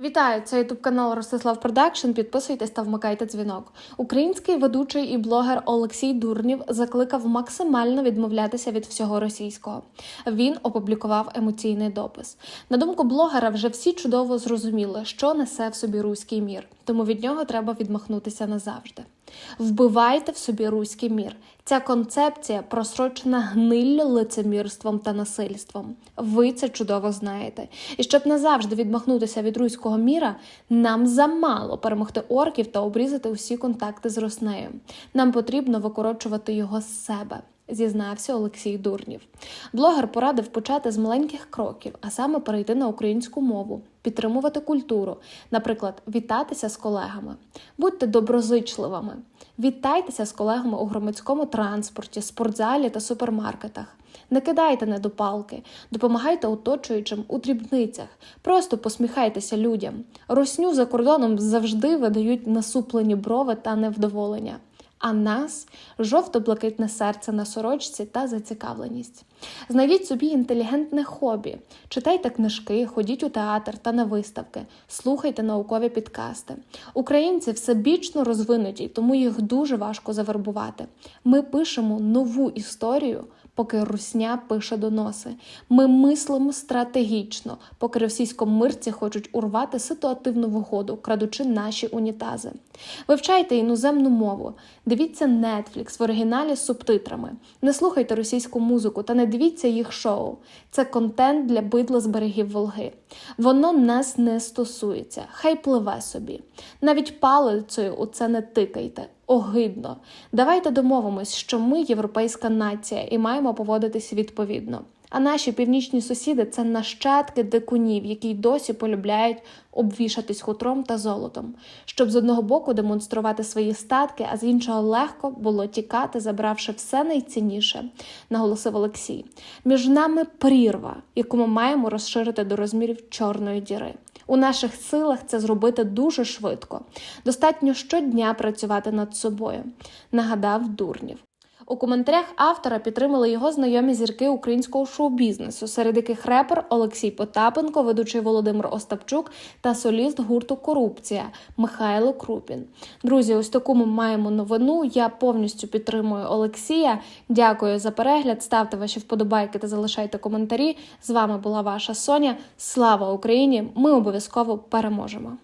Вітаю! Це ютуб канал Ростислав Продакшн. Підписуйтесь та вмикайте дзвінок. Український ведучий і блогер Олексій Дурнів закликав максимально відмовлятися від всього російського. Він опублікував емоційний допис. На думку блогера, вже всі чудово зрозуміли, що несе в собі руський мір, тому від нього треба відмахнутися назавжди. Вбивайте в собі руський мір. Ця концепція просрочена гниллю, лицемірством та насильством. Ви це чудово знаєте. І щоб назавжди відмахнутися від руського міра, нам замало перемогти орків та обрізати усі контакти з Роснею. Нам потрібно викорочувати його з себе. Зізнався Олексій Дурнів. Блогер порадив почати з маленьких кроків, а саме перейти на українську мову, підтримувати культуру, наприклад, вітатися з колегами. Будьте доброзичливими, вітайтеся з колегами у громадському транспорті, спортзалі та супермаркетах. Не кидайте недопалки, допомагайте оточуючим у дрібницях, просто посміхайтеся людям. Росню за кордоном завжди видають насуплені брови та невдоволення. А нас жовто-блакитне серце на сорочці та зацікавленість. Знайдіть собі інтелігентне хобі, читайте книжки, ходіть у театр та на виставки, слухайте наукові підкасти. Українці всебічно розвинуті, тому їх дуже важко завербувати. Ми пишемо нову історію. Поки русня пише доноси, ми мислимо стратегічно, поки російськомирці хочуть урвати ситуативну вигоду, крадучи наші унітази. Вивчайте іноземну мову, дивіться Netflix в оригіналі з субтитрами. Не слухайте російську музику та не дивіться їх шоу. Це контент для бидла з берегів Волги. Воно нас не стосується, хай пливе собі. Навіть палицею у це не тикайте. Огидно. Давайте домовимось, що ми європейська нація і маємо поводитись відповідно. А наші північні сусіди це нащадки дикунів, які й досі полюбляють обвішатись хутром та золотом, щоб з одного боку демонструвати свої статки, а з іншого легко було тікати, забравши все найцінніше, наголосив Олексій. Між нами прірва, яку ми маємо розширити до розмірів чорної діри. У наших силах це зробити дуже швидко. Достатньо щодня працювати над собою, нагадав Дурнів. У коментарях автора підтримали його знайомі зірки українського шоу-бізнесу, серед яких репер Олексій Потапенко, ведучий Володимир Остапчук та соліст гурту Корупція Михайло Крупін. Друзі, ось таку ми маємо новину. Я повністю підтримую Олексія. Дякую за перегляд. Ставте ваші вподобайки та залишайте коментарі. З вами була ваша Соня. Слава Україні! Ми обов'язково переможемо!